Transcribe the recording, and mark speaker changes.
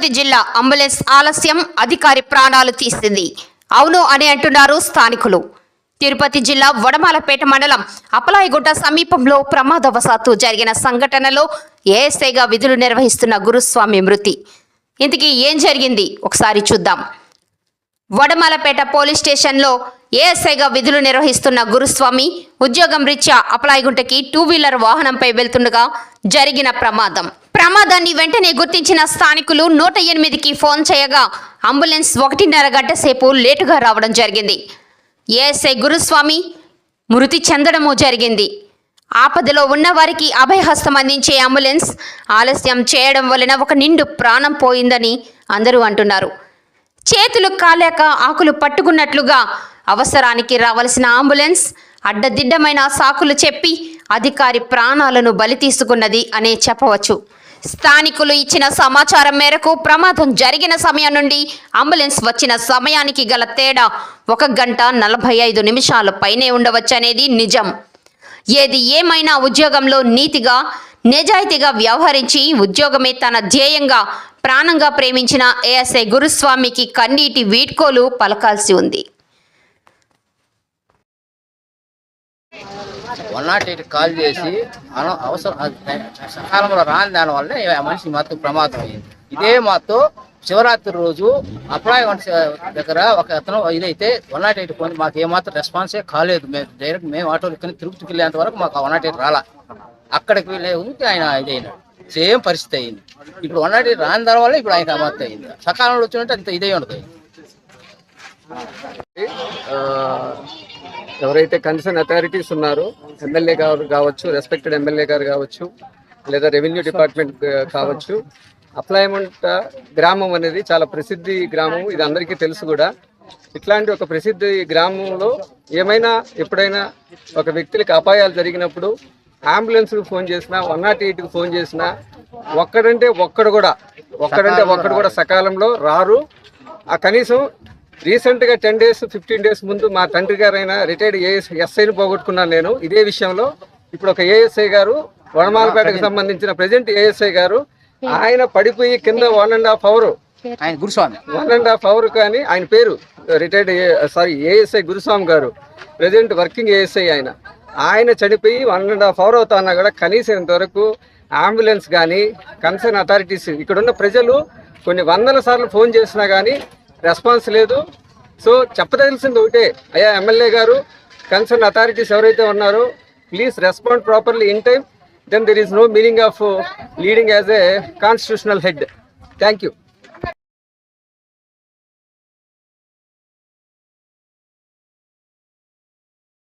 Speaker 1: తిరుపతి జిల్లా అంబులెన్స్ ఆలస్యం అధికారి ప్రాణాలు తీసింది. అవును అని అంటున్నారు స్థానికులు. తిరుపతి జిల్లా వడమాలపేట మండలం అపలాయగుట్ట సమీపంలో ప్రమాదవశాత్తు జరిగిన సంఘటనలో ఏఎస్ఐగా విధులు నిర్వహిస్తున్న గురుస్వామి మృతి. ఇంతకీ ఏం జరిగింది? ఒకసారి చూద్దాం. వడమాలపేట పోలీస్ స్టేషన్లో ఏఎస్ఐగా విధులు నిర్వహిస్తున్న గురుస్వామి ఉద్యోగం రీత్యా అప్లాయగుంటకి టూ వీలర్ వాహనంపై వెళ్తుండగా జరిగిన ప్రమాదం. ప్రమాదాన్ని వెంటనే గుర్తించిన స్థానికులు నూట ఎనిమిదికి ఫోన్ చేయగా అంబులెన్స్ ఒకటిన్నర గంట సేపు లేటుగా రావడం జరిగింది. ఏఎస్ఐ గురుస్వామి మృతి చెందడము జరిగింది. ఆపదలో ఉన్నవారికి అభయహస్తం అందించే అంబులెన్స్ ఆలస్యం చేయడం వలన ఒక నిండు ప్రాణం పోయిందని అందరూ అంటున్నారు. చేతులు కాలేక ఆకులు పట్టుకున్నట్లుగా అవసరానికి రావలసిన అంబులెన్స్ అడ్డదిడ్డమైన సాకులు చెప్పి అధికారి ప్రాణాలను బలి తీసుకున్నది అనే చెప్పవచ్చు. స్థానికులు ఇచ్చిన సమాచారం మేరకు ప్రమాదం జరిగిన సమయం నుండి అంబులెన్స్ వచ్చిన సమయానికి గల తేడా ఒక గంట నలభై ఐదు నిమిషాల పైనే ఉండవచ్చనేది నిజం. ఏది ఏమైనా ఉద్యోగంలో నీతిగా నిజాయితీగా వ్యవహరించి ఉద్యోగమే తన ధ్యేయంగా ప్రాణంగా ప్రేమించిన ఏఎస్ఐ గురుస్వామికి కన్నీటి వీడ్కోలు పలకాల్సి ఉంది.
Speaker 2: వన్ నాట్ ఎయిట్ కాల్ చేసి అన- అవసరం సకాలంలో రాని దానివల్ల ఆ మనిషి మాతో ప్రమాదం అయింది ఇదే మాతో శివరాత్రి రోజు అప్లాయ్ దగ్గర ఒక అతను ఇదైతే వన్ నాట్ ఎయిట్ పోయింది. మాకు ఏమాత్రం రెస్పాన్సే కాలేదు. మేము డైరెక్ట్ మేము ఆటోలు ఇక్కడ తిరుపతికి వెళ్ళేంత వరకు మాకు వన్ నాట్ ఎయిట్ రాలా. అక్కడికి వెళ్ళే ఉంటే ఆయన ఇదైనాడు. సేమ్ పరిస్థితి అయింది. ఇప్పుడు వన్ నాట్ ఎయిట్ రాని దానివల్ల ఇప్పుడు ఆయన అమర్త అయింది. సకాలంలో వచ్చినట్టు అంత ఇదే ఉండదు
Speaker 3: ఎవరైతే కన్సర్న్ అథారిటీస్ ఉన్నారో ఎమ్మెల్యే గారు కావచ్చు రెస్పెక్టెడ్ ఎమ్మెల్యే గారు కావచ్చు లేదా రెవెన్యూ డిపార్ట్మెంట్ కావచ్చు అప్లాయ్మెంట్ గ్రామం అనేది చాలా ప్రసిద్ధి గ్రామం ఇది అందరికీ తెలుసు కూడా. ఇట్లాంటి ఒక ప్రసిద్ధి గ్రామంలో ఏమైనా ఎప్పుడైనా ఒక వ్యక్తులకి అపాయాలు జరిగినప్పుడు అంబులెన్స్కి ఫోన్ చేసినా వన్ నాట్ ఎయిట్కి ఫోన్ చేసినా ఒక్కడంటే ఒక్కడు కూడా ఒక్కడంటే ఒక్కడు కూడా సకాలంలో రారు. ఆ కనీసం రీసెంట్గా టెన్ డేస్ ఫిఫ్టీన్ డేస్ ముందు మా తండ్రి గారైన రిటైర్డ్ ఏఎస్ ఎస్ఐని పోగొట్టుకున్నాను నేను. ఇదే విషయంలో ఇప్పుడు ఒక ఏఎస్ఐ గారు వనమాలపేటకు సంబంధించిన ప్రజెంట్ ఏఎస్ఐ గారు ఆయన పడిపోయి కింద వన్ అండ్ హాఫ్ అవర్
Speaker 2: ఆయన గురుస్వామి.
Speaker 3: వన్ అండ్ హాఫ్ అవర్ కానీ ఆయన పేరు రిటైర్డ్ సారీ ఏఎస్ఐ గురుస్వామి గారు. ప్రజెంట్ వర్కింగ్ ఏఎస్ఐ ఆయన. ఆయన చనిపోయి వన్ అండ్ హాఫ్ అవర్ అవుతున్నా కూడా కనీసం ఇంతవరకు అంబులెన్స్ కానీ కన్సర్న్ అథారిటీస్ ఇక్కడున్న ప్రజలు కొన్ని వందల సార్లు ఫోన్ చేసినా కానీ రెస్పాన్స్ లేదు. సో చెప్పదలిసింది ఒకటే. అయ్యా ఎమ్మెల్యే గారు కన్సర్న్ అథారిటీస్ ఎవరైతే ఉన్నారో please respond properly in time then there is no meaning of leading as a constitutional head thank you